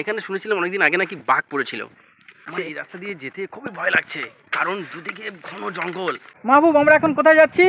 এখানে শুনেছিলাম অনেকদিন আগে নাকি বাঘ পড়েছিল। আমার এই রাস্তা দিয়ে যেতে খুবই ভয় লাগছে কারণ দুদিকে ঘন জঙ্গল। মাহবুব আমরা এখন কোথায় যাচ্ছি?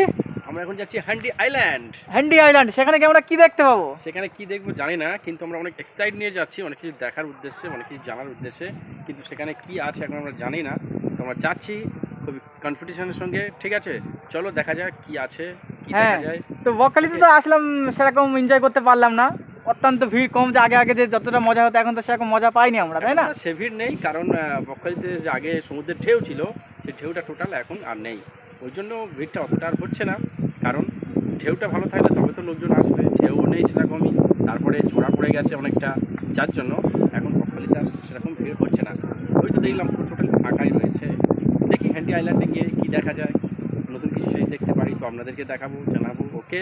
আমরা এখন যাচ্ছি হ্যান্ডি আইল্যান্ড। হ্যান্ডি আইল্যান্ড সেখানে কি আমরা কি দেখতে পাবো? সেখানে কি দেখব জানি না কিন্তু আমরা অনেক এক্সাইট নিয়ে যাচ্ছি অনেক কিছু দেখার উদ্দেশ্যে অনেক কিছু জানার উদ্দেশ্যে কিন্তু সেখানে কি আছে এখন আমরা জানি না। তো আমরা যাচ্ছি খুবই কনফিডেশনের সঙ্গে ঠিক আছে? চলো দেখা যাক কি আছে কি হ্যাঁ দেখা যায়। তো বকখালিতে তো আসলাম সেরকম এনজয় করতে পারলাম না। অত্যন্ত ভিড় কম যে আগে আগে যে যতটা মজা হতো, এখন তো সেরকম মজা পাইনি আমরা, তাই না? সে ভিড় নেই, কারণ বকখালিতে যে আগে সমুদ্রের ঢেউ ছিল সেই ঢেউটা টোটাল এখন আর নেই। ওই জন্য ভিড়টা অতটা আর হচ্ছে না, কারণ ঢেউটা ভালো থাকলে তবে তো লোকজন আসবে ঢেউ নেই সেরকমই, তারপরে ছোড়া পড়ে গেছে অনেকটা, যার জন্য এখন বকখালিতে আর সেরকম ভিড় হচ্ছে না। ওই তো দেখলাম টোটাল ফাঁকাই রয়েছে। দেখি হ্যান্ডি আইল্যান্ডে গিয়ে কী দেখা যায়, নতুন কিছু যদি দেখতে পারি তো আপনাদেরকে দেখাবো, জানাব। ওকে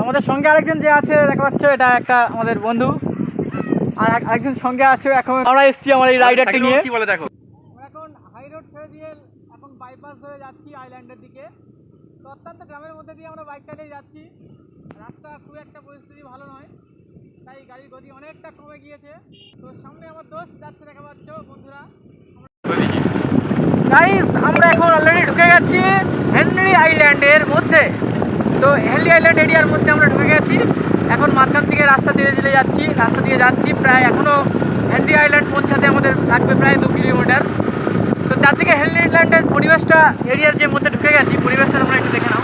আমাদের সঙ্গে আরেকজন যে আছে দেখা পাচ্ছ এটা একটা আমাদের বন্ধু। আর এক- আরেকজন সঙ্গে আছে এখন আমরা এসেছি আমার এই রাইডারটি নিয়ে। কি বলে দেখো। আমরা এখন হাই রোড ছেড়ে দিয়ে এখন বাইপাস ধরে যাচ্ছি আইল্যান্ডের দিকে। তো অত্যন্ত গ্রামের মধ্যে দিয়ে আমরা বাইক চালিয়ে যাচ্ছি। রাস্তা খুব একটা পরিস্থিতি ভালো নয় তাই গাড়ির গতি অনেকটা কমে গিয়েছে। তো সামনে আমার দোস্ত যাচ্ছে দেখা পাচ্ছ বন্ধুরা। গাইস আমরা এখন অলরেডি ঢুকে গেছি হেনরি আইল্যান্ডের মধ্যে। তো হেনরি আইল্যান্ড এরিয়ার মধ্যে আমরা ঢুকে গেছি। এখন মাঝখান থেকে রাস্তা দিয়ে ধীরে যাচ্ছি রাস্তা দিয়ে যাচ্ছি। প্রায় এখনও হেনরি আইল্যান্ড পৌঁছাতে আমাদের লাগবে প্রায় দু কিলোমিটার। তো চারদিকে হেনরি আইল্যান্ডের পরিবেশটা এরিয়ার যে মধ্যে ঢুকে গেছি পরিবেশটা তোমরা একটু দেখে নাও।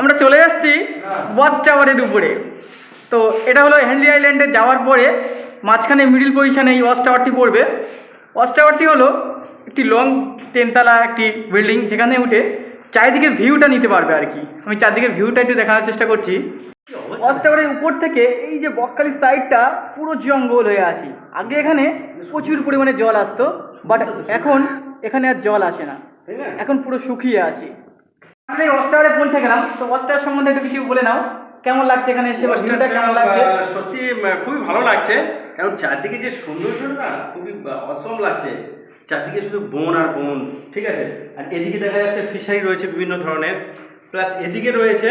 আমরা চলে এসেছি ওয়াচ টাওয়ারের উপরে। তো এটা হলো হেনরি আইল্যান্ডে যাওয়ার পরে মাঝখানে মিডিল পজিশনে এই ওয়াচ টাওয়ারটি পড়বে। ওয়াচ টাওয়ারটি হলো একটি লং তিনতলা একটি বিল্ডিং যেখানে উঠে চারিদিকের ভিউটা নিতে পারবে আর কি। আমি চারদিকের ভিউটা একটু দেখানোর চেষ্টা করছি। ওয়াচ টাওয়ারের উপর থেকে এই যে বকখালির সাইডটা পুরো জঙ্গল হয়ে আছে। আগে এখানে প্রচুর পরিমাণে জল আসতো বাট এখন এখানে আর জল আসে না। এখন পুরো শুকিয়ে আছে। ওয়াচ টাওয়ারে পৌঁছে গেলাম। তো ওয়াচ টাওয়ার সম্বন্ধে একটু কিছু বলে নাও। কেমন লাগছে এখানে এসে ভিউটা কেমন লাগছে? সত্যি খুবই ভালো লাগছে। কারণ চারদিকে যে সৌন্দর্য না খুবই অসম লাগছে। চারদিকে শুধু বন আর বন ঠিক আছে? আর এদিকে দেখা যাচ্ছে ফিশারি রয়েছে বিভিন্ন ধরনের। প্লাস এদিকে রয়েছে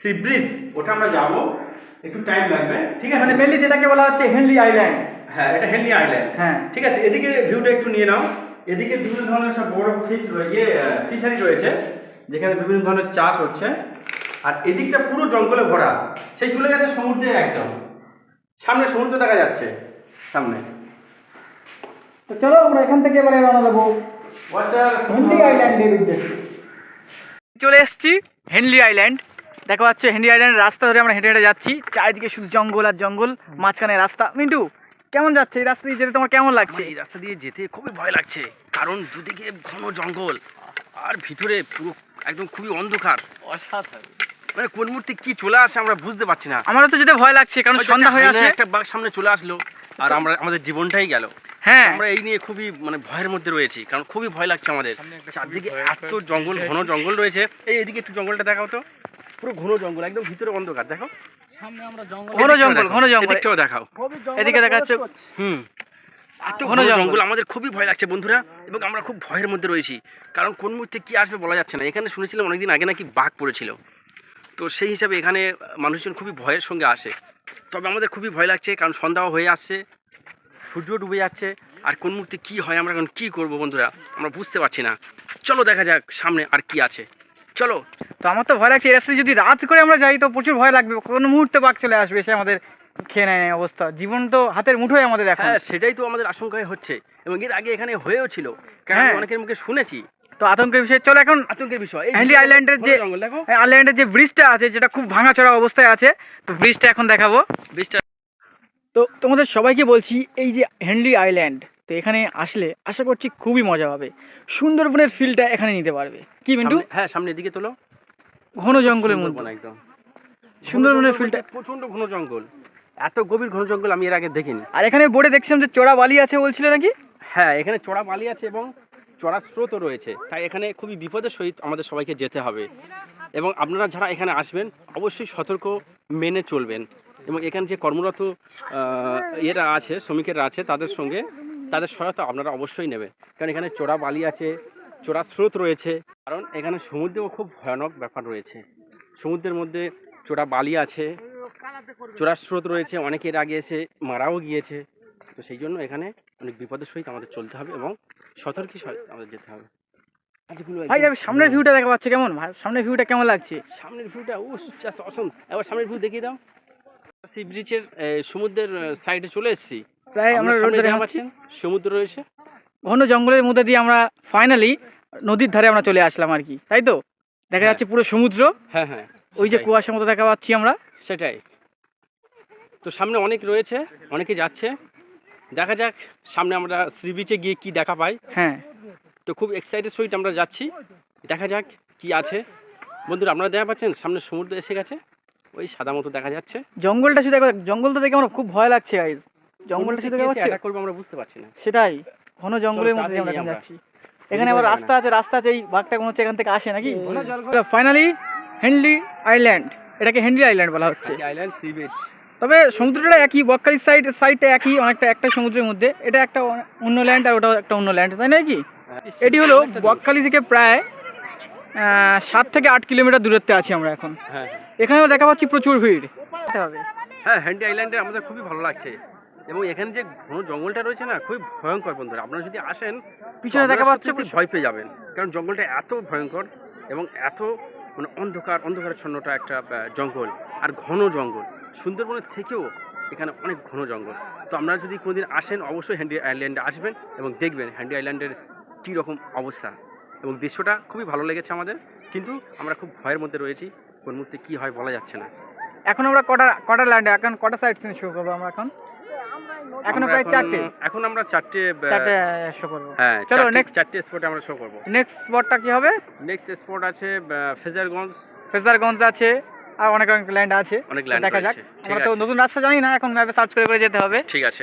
সি ব্রিজ ওটা আমরা যাব। একটু টাইম লাগবে ঠিক আছে? মানে মেনলি যেটাকে বলা হচ্ছে হেনলি আইল্যান্ড হ্যাঁ এটা হেনলি আইল্যান্ড হ্যাঁ। ঠিক আছে এদিকে ভিউটা একটু নিয়ে নাও। এদিকে বিভিন্ন ধরনের সব বড় ফিশ ইয়ে ফিশারি রয়েছে যেখানে বিভিন্ন ধরনের চাষ হচ্ছে। আর এদিকটা পুরো জঙ্গলে ভরা সেই চলে গেছে সমুদ্রে একদম। সামনে সমুদ্র দেখা যাচ্ছে সামনে। তো চলো আমরা এখান থেকে এবারে রওনা দেবো। হেনলি আইল্যান্ডের উদ্দেশ্যে। চলে এসেছি হেনলি আইল্যান্ড দেখা পাচ্ছে হেনলি আইল্যান্ডের রাস্তা ধরে আমরা হেঁটে হেঁটে যাচ্ছি। চারিদিকে শুধু জঙ্গল আর জঙ্গল মাঝখানে রাস্তা। মিন্টু কেমন যাচ্ছে? এই রাস্তা দিয়ে যেতে তোমার কেমন লাগছে? এই রাস্তা দিয়ে যেতে খুবই ভয় লাগছে কারণ দুদিকে ঘন জঙ্গল আর ভিতরে পুরো একদম খুবই অন্ধকার। অসাধারণ। মানে কোন মুহূর্তে কি চলে আসে আমরা বুঝতে পারছি না। আমারও তো যেতে ভয় লাগছে কারণ সন্ধ্যা হয়ে আসে। একটা বাঘ সামনে চলে আসলো আর আমরা আমাদের জীবনটাই গেল। হ্যাঁ। আমরা এই নিয়ে খুবই মানে ভয়ের মধ্যে রয়েছি কারণ খুবই ভয় লাগছে আমাদের। চারদিকে এত জঙ্গল ঘন জঙ্গল রয়েছে। এই এদিকে একটু জঙ্গলটা দেখাও তো। পুরো ঘন জঙ্গল একদম ভিতরে অন্ধকার দেখো ঘন জঙ্গল ঘন জঙ্গল। এদিকটাও দেখাও। এদিকে দেখা হুম। এত ঘন। জঙ্গল। আমাদের খুবই ভয় লাগছে বন্ধুরা এবং আমরা খুব ভয়ের মধ্যে রয়েছি। কারণ কোন মুহূর্তে কি আসবে বলা যাচ্ছে না। এখানে শুনেছিলাম অনেকদিন আগে নাকি বাঘ পড়েছিল। তো সেই হিসাবে এখানে মানুষজন খুবই ভয়ের সঙ্গে আসে। তবে আমাদের খুবই ভয় লাগছে কারণ সন্ধ্যাও হয়ে আসছে। সূর্য ডুবে যাচ্ছে। আর কোন মুহূর্তে কি হয় আমরা এখন কি করব বন্ধুরা? আমরা বুঝতে পারছি না। চলো দেখা যাক সামনে আর কি আছে। চলো। তো আমার তো ভয় লাগছে রাস্তায় যদি রাত করে আমরা যাই তো প্রচুর ভয় লাগবে। কোনো মুহূর্তে বাঘ চলে আসবে সে আমাদের খেয়ে নেয় অবস্থা। জীবন তো হাতের মুঠোয় আমাদের এখন। হ্যাঁ সেটাই তো আমাদের আশঙ্কায় হচ্ছে। এবং এর আগে এখানে হয়েও ছিল। কারণ হ্যাঁ। অনেকের মুখে শুনেছি। তো আতঙ্কের বিষয় চলো এখন আতঙ্কের বিষয়। হ্যান্ডি আইল্যান্ডের যে আইল্যান্ডের যে ব্রিজটা আছে যেটা খুব ভাঙাচোরা অবস্থায় আছে তো ব্রিজটা এখন দেখাবো। বৃষ্টি তো তোমাদের সবাইকে বলছি এই যে হেনলি আইল্যান্ড তো এখানে আসলে আশা করছি খুবই মজা হবে সুন্দরবনের ফিলটা এখানে নিতে পারবে। কি মিন্টু? হ্যাঁ সামনের দিকে তোলো। ঘন জঙ্গলের মধ্যে। একদম। সুন্দরবনের ফিলটা প্রচণ্ড ঘন জঙ্গল। এত গভীর ঘন জঙ্গল আমি এর আগে দেখিনি। আর এখানে বোর্ডে দেখছিলাম যে চড়া বালি আছে বলছিল নাকি? হ্যাঁ এখানে চড়া বালি আছে এবং চড়া স্রোতও রয়েছে। তাই এখানে খুবই বিপদের সহিত আমাদের সবাইকে যেতে হবে। এবং আপনারা যারা এখানে আসবেন অবশ্যই সতর্ক মেনে চলবেন। এবং এখানে যে কর্মরত ইয়েরা আছে শ্রমিকেরা আছে তাদের সঙ্গে তাদের সহায়তা আপনারা অবশ্যই নেবে কারণ এখানে চোরা বালি আছে চড়া স্রোত রয়েছে। কারণ এখানে সমুদ্রেও খুব ভয়ানক ব্যাপার রয়েছে। সমুদ্রের মধ্যে চোরা বালি আছে চোরার স্রোত রয়েছে অনেকের আগে এসে মারাও গিয়েছে। তো সেই জন্য এখানে অনেক বিপদের সহিত আমাদের চলতে হবে এবং সতর্কের সহিত আমাদের যেতে হবে। ভাই আমি সামনের ভিউটা দেখা পাচ্ছি কেমন? ভাই সামনের ভিউটা কেমন লাগছে? সামনের ভিউটা ও জাস্ট অসম এবার সামনের ভিউ দেখিয়ে দাও। সি ব্রিজের সমুদ্রের সাইডে চলে এসেছি। প্রায় আমরা রোড ধরে দেখা হাঁটছি পাচ্ছেন সমুদ্র রয়েছে। ঘন জঙ্গলের মধ্যে দিয়ে আমরা ফাইনালি নদীর ধারে আমরা চলে আসলাম আর কি তাই তো? দেখা হ্যাঁ। যাচ্ছে পুরো সমুদ্র। হ্যাঁ হ্যাঁ ওই যে কুয়াশার মতো দেখা পাচ্ছি আমরা। সেটাই। তো সামনে অনেক রয়েছে অনেকে যাচ্ছে। দেখা যাক সামনে আমরা সি বিচে গিয়ে কি দেখা পাই। হ্যাঁ। তো খুব এক্সাইটেড সহিত আমরা যাচ্ছি। দেখা যাক কি আছে। বন্ধুরা আপনারা দেখা পাচ্ছেন সামনে সমুদ্র এসে গেছে। ওই সাদা মতো দেখা যাচ্ছে। জঙ্গলটা শুধু জঙ্গলটা দেখে আমার খুব ভয় লাগছে গাইজ জঙ্গলটা শুধু দেখা যাচ্ছে করব আমরা বুঝতে পারছি না। সেটাই ঘন জঙ্গলের মধ্যে আমরা এখন যাচ্ছি। এখানে আবার রাস্তা আছে রাস্তা আছে এই বাঘটা কোনো হচ্ছে এখান থেকে আসে নাকি? ফাইনালি হেনলি আইল্যান্ড এটাকে হেনলি আইল্যান্ড বলা হচ্ছে। আইল্যান্ড সি বিচ তবে সমুদ্রটা একই বকখালির সাইড সাইডটা একই অনেকটা একটা সমুদ্রের মধ্যে। এটা একটা অন্য ল্যান্ড আর ওটা একটা অন্য ল্যান্ড তাই না কি? এটি হলো বকখালি থেকে প্রায় সাত থেকে আট কিলোমিটার দূরত্বে আছি আমরা এখন। হ্যাঁ এখানেও দেখা পাচ্ছি প্রচুর ভিড়। হ্যাঁ হ্যান্ডি আইল্যান্ডে আমাদের খুবই ভালো লাগছে। এবং এখানে যে ঘন জঙ্গলটা রয়েছে না খুবই ভয়ঙ্কর বন্ধুরা। আপনারা যদি আসেন পিছনে দেখা পাচ্ছে ভয় পেয়ে যাবেন। কারণ জঙ্গলটা এত ভয়ঙ্কর এবং এত মানে অন্ধকার অন্ধকারচ্ছন্নটা একটা জঙ্গল আর ঘন জঙ্গল। সুন্দরবনের থেকেও এখানে অনেক ঘন জঙ্গল। তো আপনারা যদি কোনোদিন আসেন অবশ্যই হ্যান্ডি আইল্যান্ডে আসবেন এবং দেখবেন হ্যান্ডি আইল্যান্ডের কী রকম অবস্থা। এবং দৃশ্যটা খুবই ভালো লেগেছে আমাদের। কিন্তু আমরা খুব ভয়ের মধ্যে রয়েছি কোন মুহূর্তে কী হয় বলা যাচ্ছে না। এখন আমরা কটা কটা ল্যান্ডে এখন কটা সাইড সিন শো করব আমরা এখন? এখনও প্রায় চারটে। এখন আমরা চারটে চারটে শো করব। হ্যাঁ চলো, নেক্সট চারটে স্পটে আমরা শো করব। নেক্সট স্পটটা কি হবে? নেক্সট স্পট আছে ফেজারগঞ্জ ফেজারগঞ্জ আছে আর অনেক অনেক ল্যান্ড আছে। অনেক ল্যান্ড দেখা যাক। আমরা তো। নতুন রাস্তা জানি না এখন ম্যাপে সার্চ করে করে যেতে হবে। ঠিক আছে।